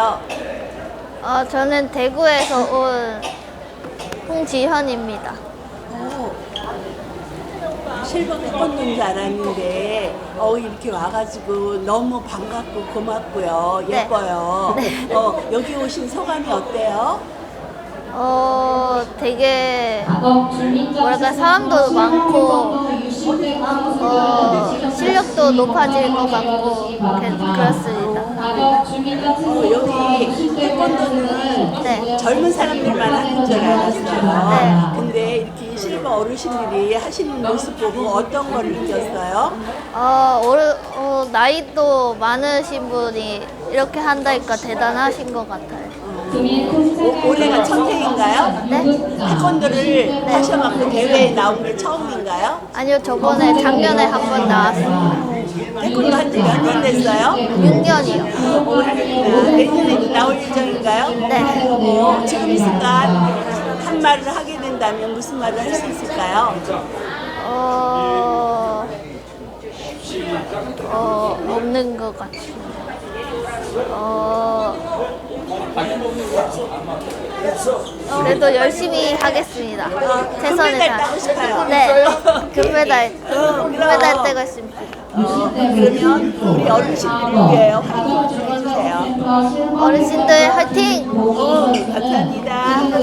누구세요? 어, 저는 대구에서 온 홍지현입니다. 어, 실버 태권도인 줄 알았는데 어 이렇게 와가지고 너무 반갑고 고맙고요 네. 예뻐요. 네. 어 여기 오신 소감이 어때요? 어, 되게 뭐랄까 사람도 많고 어, 실력도 높아질 것 같고 그- 그렇습니다. 어, 여기 태권도는 네. 젊은 사람들만 하는 줄 알았어요. 네. 근데 이렇게 실버 어르신들이 하시는 모습 보고 어떤 걸 느꼈어요? 어, 어르, 어, 나이도 많으신 분이 이렇게 한다니까 대단하신 것 같아요. 오- 올해가 첫 해인가요? 네? 태권도를 하셔갖고 대회에 나온 게 처음인가요? 아니요, 저번에 작년에 한 번 나왔어요. 태권도 한지몇년 됐어요? 6년이요. 올해는 내년에도 나올 예정인가요? 네. 어, 지금 이 순간 한 말을 하게 된다면 무슨 말을 할 수 있을까요? 어, 어, 없는 것 같아요. 어, 그래도 열심히 하겠습니다. 최선을 금메달 다. 따고 싶어요. 네, 금메달, 어, 금메달. 따고 싶습니다. 어, 그러면 우리 어르신들을 화이팅 좀 해주세요. 어르신들 화이팅! 어, 감사합니다.